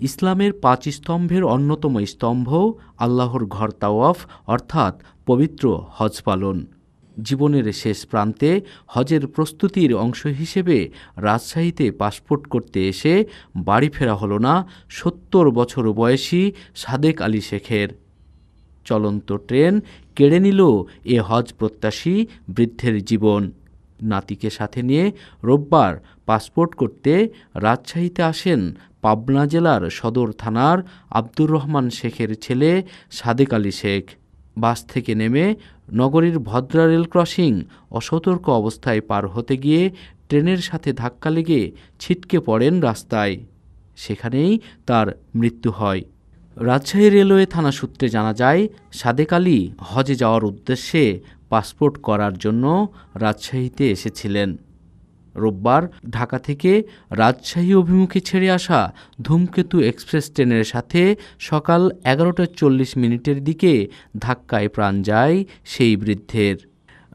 ইসলামের পাঁচ স্তম্ভের অন্যতম স্তম্ভ আল্লাহর ঘর তাওয়াফ, অর্থাৎ পবিত্র হজ পালন। জীবনের শেষ প্রান্তে হজের প্রস্তুতির অংশ হিসেবে রাজশাহীতে পাসপোর্ট করতে এসে বাড়ি ফেরা হলো না সত্তর বছর বয়সী সাদেক আলী শেখের। চলন্ত ট্রেন কেড়ে নিল এ হজ প্রত্যাশী বৃদ্ধের জীবন। নাতিকে সাথে নিয়ে রোববার পাসপোর্ট করতে রাজশাহীতে আসেন পাবনা জেলার সদর থানার আব্দুর রহমান শেখের ছেলে সাদেক আলী শেখ। বাস থেকে নেমে নগরীর ভদ্রা রেল ক্রসিং অসতর্ক অবস্থায় পার হতে গিয়ে ট্রেনের সাথে ধাক্কা লেগে ছিটকে পড়েন রাস্তায়। সেখানেই তার মৃত্যু হয়। রাজশাহী রেলওয়ে থানা সূত্রে জানা যায়, সাদেক আলী হজে যাওয়ার উদ্দেশ্যে পাসপোর্ট করার জন্য রাজশাহীতে এসেছিলেন। রোববার ঢাকা থেকে রাজশাহী অভিমুখে ছেড়ে আসা ধূমকেতু এক্সপ্রেস ট্রেনের সাথে সকাল এগারোটা চল্লিশ মিনিটের দিকে ধাক্কায় প্রাণ যায় সেই বৃদ্ধের।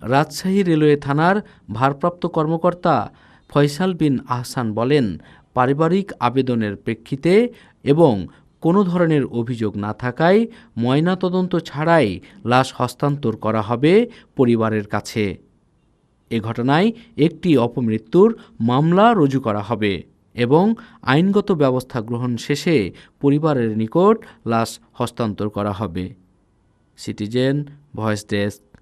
রাজশাহী রেলওয়ে থানার ভারপ্রাপ্ত কর্মকর্তা ফয়সাল বিন আহসান বলেন, পারিবারিক আবেদনের প্রেক্ষিতে এবং কোনো ধরনের অভিযোগ না থাকায় ময়নাতদন্ত ছাড়াই লাশ হস্তান্তর করা হবে পরিবারের কাছে। এ ঘটনায় একটি অপমৃত্যুর মামলা রুজু করা হবে এবং আইনগত ব্যবস্থা গ্রহণ শেষে পরিবারের নিকট লাশ হস্তান্তর করা হবে। Citizen voice desk.